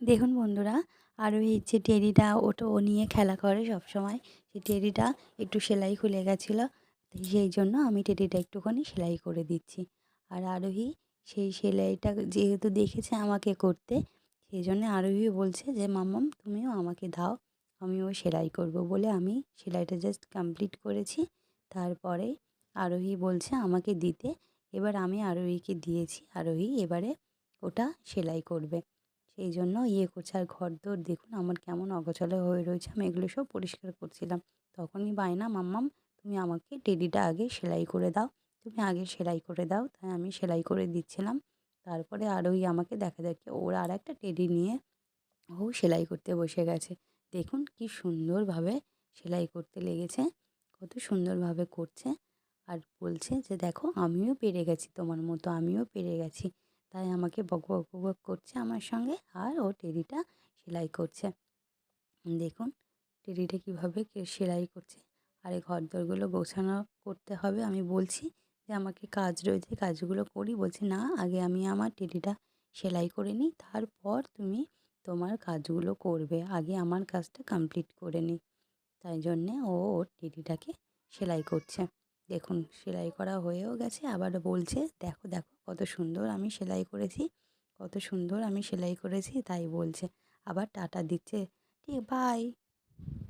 দেখুন বন্ধুরা আরও এই যে টেডিটা ওটা ও নিয়ে খেলা করে সব সময় সেই টেরিটা একটু সেলাই খুলে গেছিল সেই জন্য আমি টেডিটা একটুখানি সেলাই করে দিচ্ছি। আর আরোহী সেই সেলাইটা যেহেতু দেখেছে আমাকে করতে, সেই জন্যে আরোহী বলছে যে, মাম্মাম, তুমিও আমাকে দাও, আমিও সেলাই করব বলে আমি সেলাইটা জাস্ট কমপ্লিট করেছি। তারপরে আরোহী বলছে আমাকে দিতে, এবার আমি আরোহীকে দিয়েছি, আরোহী এবারে ওটা সেলাই করবে। সেই জন্য ইয়ে করছে। আর ঘর দোর দেখুন আমার কেমন অগোছালো হয়ে রয়েছে, আমি এগুলো সব পরিষ্কার করছিলাম। তখনই বায়না, মাম্মাম, তুমি আমাকে টেডিটা আগে সেলাই করে দাও। তুমি আগে সেলাই করে দাও, তাই আমি সেলাই করে দিচ্ছিলাম। তারপরে আরোহী আমাকে দেখা দেখি ওর আর একটা টেডি নিয়ে ও সেলাই করতে বসে গেছে। দেখুন কি সুন্দরভাবে সেলাই করতে লেগেছে, কত সুন্দরভাবে করছে। আর বলছে যে, দেখো, আমিও পেরে গেছি তোমার মতো, আমিও পেরে গেছি। তাই আমাকে বক বক বক বক করছে আমার সঙ্গে আর ও টেডিটা সেলাই করছে। দেখুন টেডিটা কীভাবে সেলাই করছে আর এই ঘর দরগুলো গোছানো করতে হবে। আমি বলছি যে আমাকে কাজ রয়েছে কাজগুলো করি। বলছে, না, আগে আমি আমার টেডিটা সেলাই করে নিই, তারপর তুমি তোমার কাজগুলো করবে। আগে আমার কাজটা কমপ্লিট করে নিই। তাই জন্যে ও ওর টেডিটাকে সেলাই করছে। দেখুন, সেলাই করা হয়েও গেছে। আবার বলছে, দেখো দেখো, কত সুন্দর আমি সেলাই করেছি, কত সুন্দর আমি সেলাই করেছি। তাই বলছে। আবার টাটা দিচ্ছে, ঠিক বাই